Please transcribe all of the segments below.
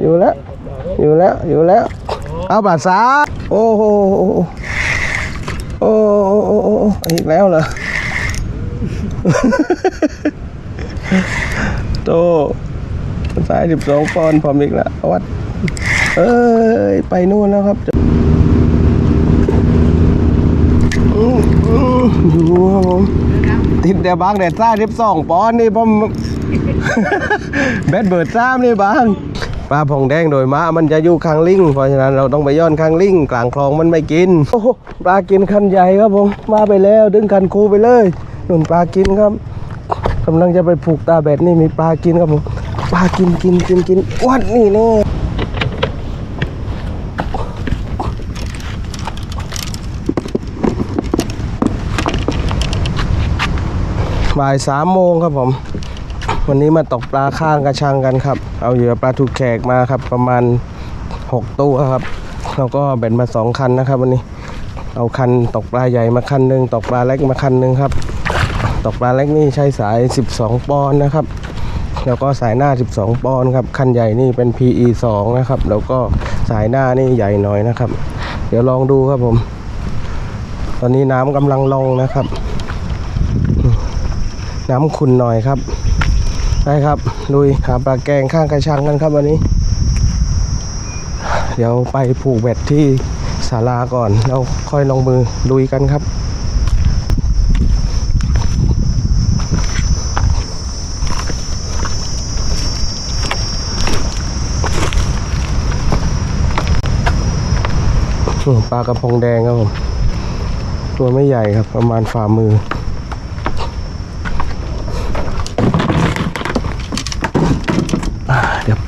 อยู่แล้ว อยู่แล้ว อยู่แล้ว เอาบาดสาโอ้โห โอ้โอ้โอ้โหอีกแล้วเหรอโตสายสิบสองปอนด์พร้อมอีกแล้ววัด เอ้ย ไปนู่นแล้วครับดูครับผมติดแต่บางแต่ซ่าสิบสองปอนด์นี่ผม แบดเบิร์ดซ้ำนี่บาง ปลาผ่องแดงโดยมะมันจะอยู่ข้างลิงเพราะฉะนั้นเราต้องไปย้อนข้างลิงกลางคลองมันไม่กินโอ้ปลากินคันใหญ่ครับผมมาไปแล้ว ดึงคันคูไปเลยหนุนปลากินครับกำลังจะไปผูกตาแบดนี่มีปลากินครับผมปลากินกินกินกินวัดนี่แน่บ่ายสามโมงครับผม วันนี้มาตกปลาข้างกระชังกันครับ เอาเหยื่อปลาถูกแขกมาครับ ประมาณ 6ตู้ครับ แล้วก็แบ่งมา 2 คันนะครับ วันนี้ เอาคันตกปลาใหญ่มาคันหนึ่งตกปลาเล็กมาคันหนึ่งครับ ตกปลาเล็กนี่ใช้สาย 12 ปอนด์นะครับ แล้วก็สายหน้า 12 ปอนด์ครับ คันใหญ่นี่เป็น PE 2นะครับ แล้วก็สายหน้านี่ใหญ่หน่อยนะครับ เดี๋ยวลองดูครับผม ตอนนี้น้ำกำลังลงนะครับ น้ำขุ่นหน่อยครับ ได้ครับลุยหาปลาแกงข้างกระชังกันครับวันนี้ เดี๋ยวไปผูกเบ็ดที่ศาลาก่อนแล้วค่อยลงมือลุยกันครับปลากระพงแดงครับผมตัวไม่ใหญ่ครับประมาณฝ่ามือ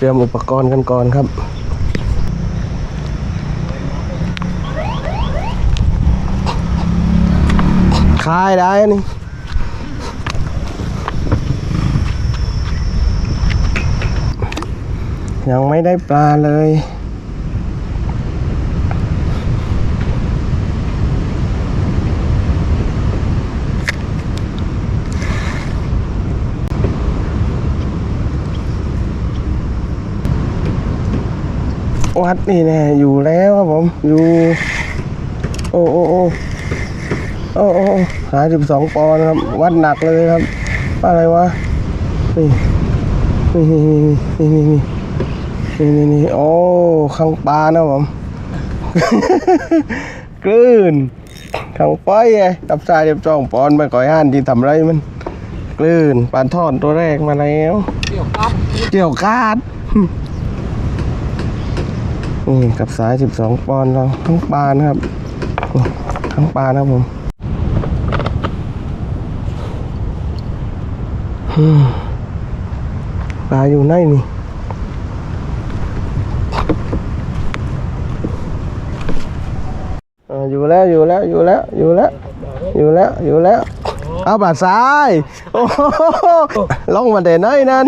เตรียมอุปกรณ์กันก่อนครับ คายได้นี่ยังไม่ได้ปลาเลย วัดนี่แน่อยู่แล้วครับผมอยู่ โอ้โอ้โอ้โอ้โอ้หาสิบสองปอนด์ครับ วัดหนักเลยครับ อะไรวะนี่นี่นี่นี่นี่นี่นี่นี่โอ้ข้างปลานะผมกลืนข้างป้อยไงกับชายสิบสองปอนด์ไปก่อยห้านที่ทำไรมันกลืนปลาทอดตัวแรกมาแล้ว เกี่ยวกาด นี่กับสาย 12 ปอนด์เราทั้งปลานะครับทั้งปลานะครับผมปลาอยู่ไหนนี่ออยู่แล้วอยู่แล้วอยู่แล้วอยู่แล้วอยู่แล้วอยู่แล้วเอาปลาทรายโอ้ลงมาแต่ไหนนั่น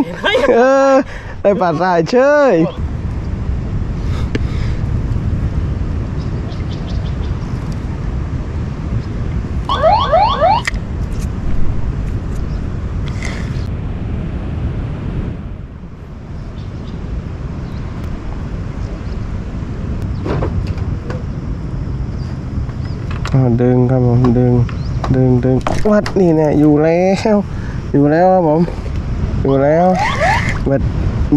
เออได้ปลาทรายเชย ดึงครับผมดึงดึงดึงวัดนี่เนี่ยอยู่แล้ว อยู่แล้วครับผม อยู่แล้วเบ็ด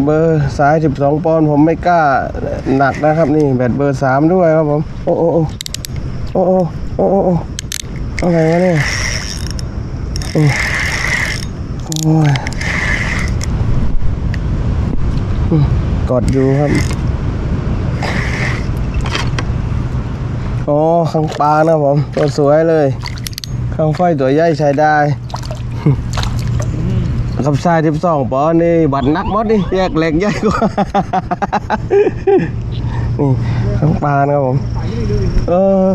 เบอร์สาย12ปอนด์ผมไม่กล้าหนักนะครับนี่แบตเบอร์สามด้วยครับผม โอ้โอ้โอ้โอ้โอ้โอ้โอ้อะไรวะเนี่ยโอ้ยกอดอยู่ครับ โอ้ข้างปลานะผมตัวสวยเลย ข้างไฟตัวใหญ่ใช้ได้กับชายที่สองปอนนี่บัดนักมดนี่แยกเหล็กใหญ่กว่านี่ข้างปลานะครับผม เออ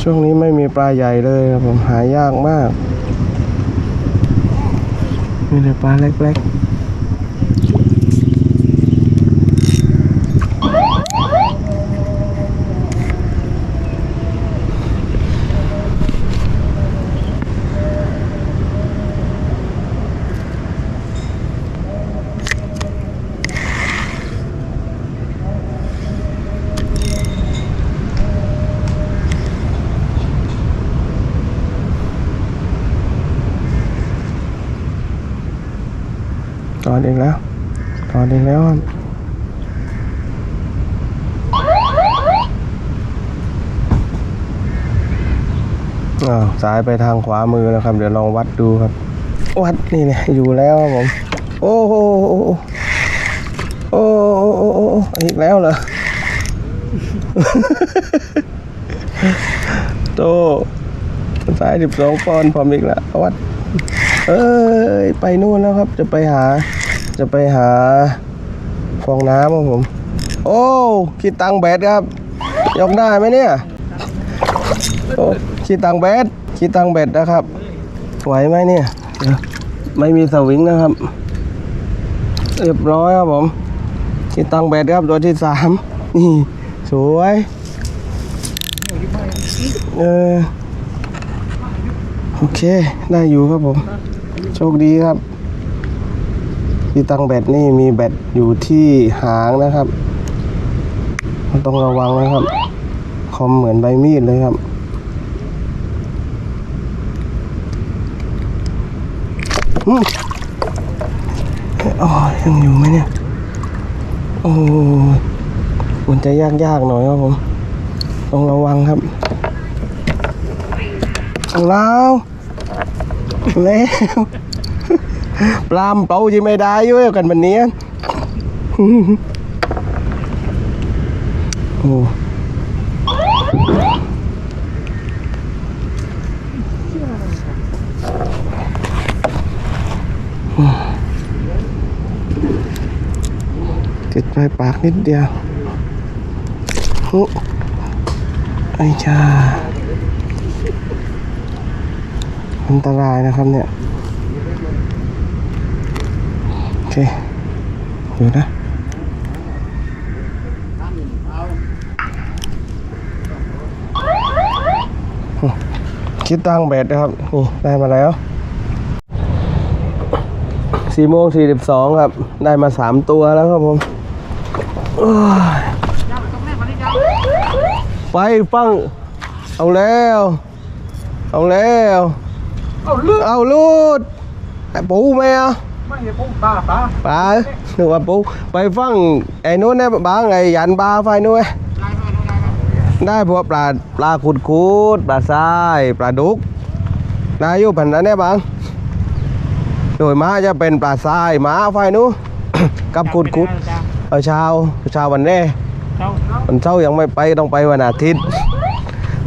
ช่วงนี้ไม่มีปลาใหญ่เลยครับผมหายากมากมีแต่ปลาเล็กๆ กแล้วถอดอีกแล้วครับอ้าสายไปทางขวามือแล้วครับ เดี๋ยวลองวัดดูครับ วัดนี่เนี่ยอยู่แล้วครับผม โอ้โหโอ้โอ้โหโอ้โหโอ้โหอีกแล้วเหรอโตสายสิบสองปอนด์พร้อมอีกแล้ววัด เอ้ย ไปนู่นแล้วครับ จะไปหา จะไปหาฟองน้ำครับผม โอ้คิดตังแบดครับ ยกได้ไหมเนี่ยโอ้คิดตังแบดคิดตังแบดนะครับ ไหวไหมเนี่ย ไม่มีสวิงนะครับ เรียบร้อยครับผมคิดตังแบดครับตัวที่สามนี่ สวยเออโอเค ได้อยู่ครับผม โชคดีครับ ที่ตั้งแบตนี่มีแบตอยู่ที่หางนะครับต้องระวังนะครับ คอมเหมือนใบมีดเลยครับ อืมอ๋อยังอยู่ไหมเนี่ย โอ้มันจะยากๆหน่อยครับผม ต้องระวังครับเอาแล้วแล้ว ปลามเป่าจะไม่ได้อยุ่กันวันนี้โอ้ติดไปปากนิดเดียวโอ้ไอ้ชาอันตรายนะครับเนี่ย โอเค อยู่นะคิดตั้งแบตนะครับ นี่ ได้มาแล้วสี่โมงสี่สิบสองครับ ได้มาสามตัวแล้วครับผมไปฟัง เอาแล้ว เอาแล้ว เอาลือกเอาลูดไอปูไหม อะไม่ใช่ผมตาตาปลานึกว่าปูไปฟังไอ้นู้นนะบางไอ้ยันปลาไฟนู้นได้พวกปลาปลาขุดขุดปลาทรายปลาดุกได้อยู่พันนั้นเนี่ยบางโดยมาจะเป็นปลาทรายหมาไฟนู้นกับขุดขุดเอาเช้าเช้าวันแน่เจ้าวันเช้าร์ยังไม่ไปต้องไปวันอาทิตย์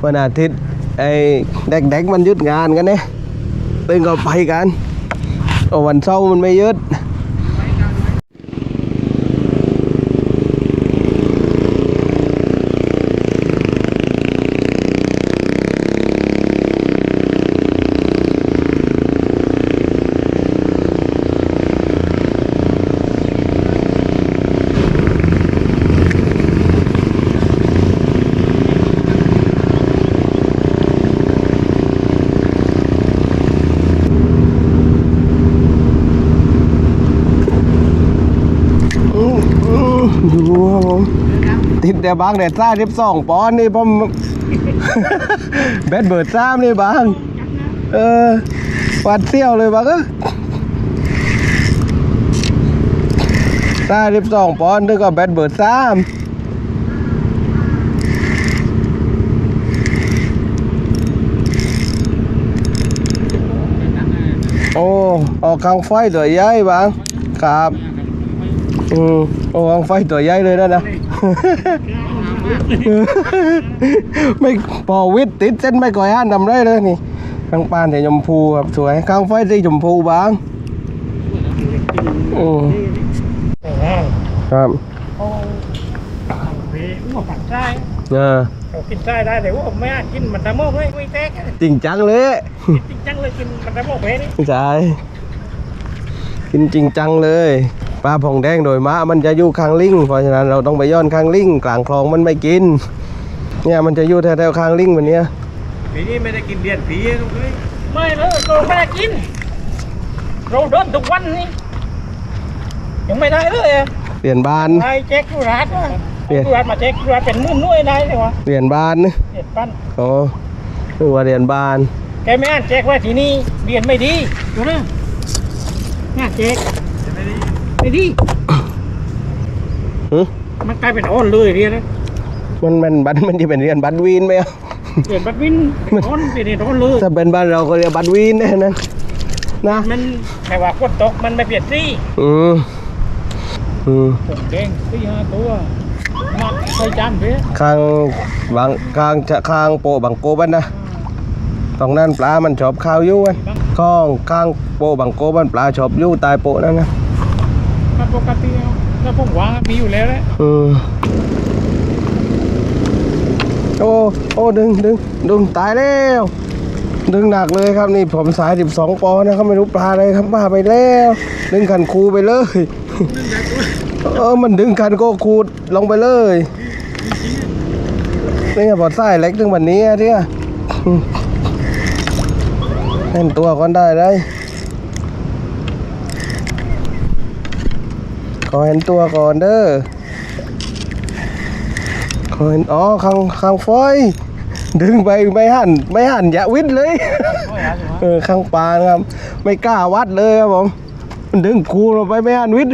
วันอาทิตย์ไอ้เด็กๆมันยึดงานกันเนี่ยตึงก็ไปกันโอ้ วันเช้าร์มันไม่ยึด อืมอืมอยู่ครับผม ติดแต่บางแดดซ่าทิบสองปอนนี่ผมแบดเบิร์ดซ้ำนี่บาง เออปัดเซี่ยวเลยบางเออซ่าทิบสองปอนด์นึกว่าแบดเบิร์ดซ้ำโอ้ ออกกลางไฟตัวใหญ่บาง ครับ อืมโอ้ ang ไฟตัวใหญ่เลยนะนะ ไม่พอวิทย์ติดเส้นไม่ก่อยอ่านทำไรเลยนี่ข้างปานสีชมพูครับสวยข้างไฟสีชมพูบางอืมครับโอ้เฮ้ยหัวฝันใจเออเรากินใจได้แต่ว่าไม่อาจกินมันตะโมกเลยไม่แตกจริงจังเลยจริงจังเลยกินมันตะโมกเพนี่ใช่กินจริงจังเลย ปลาผ่องแดงโดยมะมันจะอยู่ข้างลิงเพราะฉะนั้นเราต้องไปย้อนข้างลิงกลางคลองมันไม่กิน เนี่ยมันจะอยู่แถวๆข้างลิงแบบเนี้ยปีนี้ไม่ได้กินเดียนผีเลยไม่เลยเราไม่ได้กิน เราเดินทุกวันนี่ยังไม่ได้เลยอะเปลี่ยนบ้านไอ้แจ็คกุรัดว่ะเปลี่ยนกุรัดมาแจ็คกุรัดเป็นมื่นนุ่ยได้เลยวะเปลี่ยนบ้านนะเด็ดปั้นอ๋อคือว่าเรียนบ้านแกไม่อ่านแจ็คว่าที่นี่เรียนไม่ดีดูนะงานแจ็ค ไอ้ที่หึมันกลายเป็นอ้อนเลยเรียนนะมันมันบัตมันจะเป็นเรียนบัตวีนไหมอะเปลี่ยนบัดวินเป็นอ้อนเปลี่ยนอ้อนเลยถ้าเป็นบ้านเราก็เรียกบัตวีนแน่นั้นนะมันแค่ว่าฝนตกมันไม่เปลี่ยนสีอืมอืมผมแดงสี่ห้าตัวมักใส่จานเพื่อข้างบางข้างจะข้างโปะบางโกบันนะตรงนั้นปลามันชอบข้าวอยู่กันข้องข้างโปะบางโกบันปลาชอบอยู่ใตายโปะนั่นนะ มันปกติเอาถ้าผมวามีอยู่แล้วแหละอืมโอ้โอ้ดึงดึงดึงตายแล้วดึงหนักเลยครับนี่ผมสาย 12ปอนะครับไม่รู้ปลาอะไรครับมาไปแล้ว ดึงขันคูไปเลยเออมันดึงคันโก็คูดลงไปเลยนี่บอดไส้เล็กถึงวันนี้เนี่ยเล่นตัวก่อนได้เลย ขอเห็นตัวก่อนเด้อขอเห็นอ๋อข้างข้างฟอย ดึงไปไม่หันไม่หันอย่าวิทย์เลย เออข้างปานครับ ไม่กล้าวัดเลยครับผมมันดึงคูลงไปไม่หันวิทย์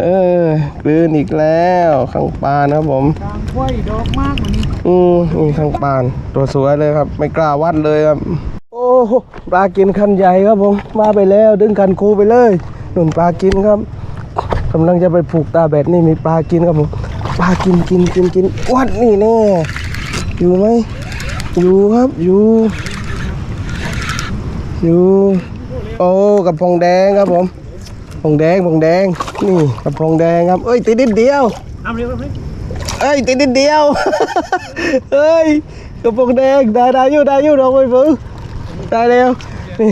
เออกลืนอีกแล้วข้างปานครับผมกลางห้วยดอกมากกว่านี้อืมนี่ข้างปาน ตัวสวยเลยครับ ไม่กล้าวัดเลยครับ โอ้ปลากินคันใหญ่ครับผมมาไปแล้ว ดึงคันคูไปเลย นุ่นปลากินครับกำลังจะไปผูกตาแบดนี่มีปลากินครับผมปลากินกินกินกินวัดนี่แน่อยู่ไหมอยู่ครับอยู่อยู่โอ้กับพงแดงครับผมพงแดงพงแดงนี่กับพงแดงครับเอ้ยติดนิดเดียวทำเร็วครับพี่เอ้ยติดนิดเดียวเอ้ยกระโปรงแดงได้ได้อยู่ได้อยู่ดอกไม้ฟื้นได้แล้วนี่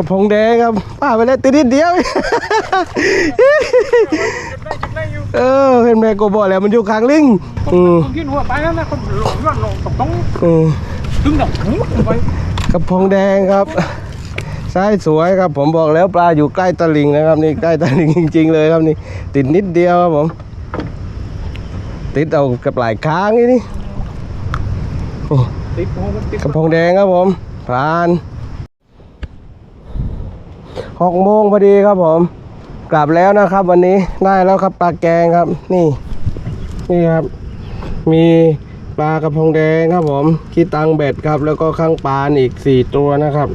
กระโปรงแดงครับป้าไปแล้วติดนิดเดียว เออเห็นแม่กูบอกแล้วมันอยู่ข้างลิงอืมผมคิดหัวไปแล้วนะคนหลงย้อนหลงตกต้องอืมถึงดอกหูไปกระโปรงแดงครับใช่สวยครับผมบอกแล้วปลาอยู่ใกล้ตะลิงนะครับนี่ใกล้ตะลิงจริง ๆ เลยครับนี่ ติดนิดเดียวครับผม ติดเอากระปลายค้างนี่นี่ติดนติดกระโปรงแดงครับผมผ่าน หกโมงพอดีครับผม กลับแล้วนะครับ วันนี้ได้แล้วครับปลาแกงครับ นี่ นี่ครับ มีปลากระพงแดงครับผมขี้ตังเบ็ดครับ แล้วก็ข้างปลานอีกสี่ตัวนะครับ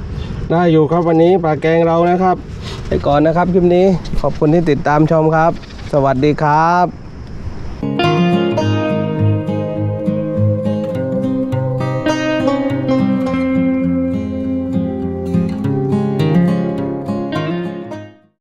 ได้อยู่ครับวันนี้ปลาแกงเรานะครับ ไปก่อนนะครับคลิปนี้ขอบคุณที่ติดตามชมครับ สวัสดีครับ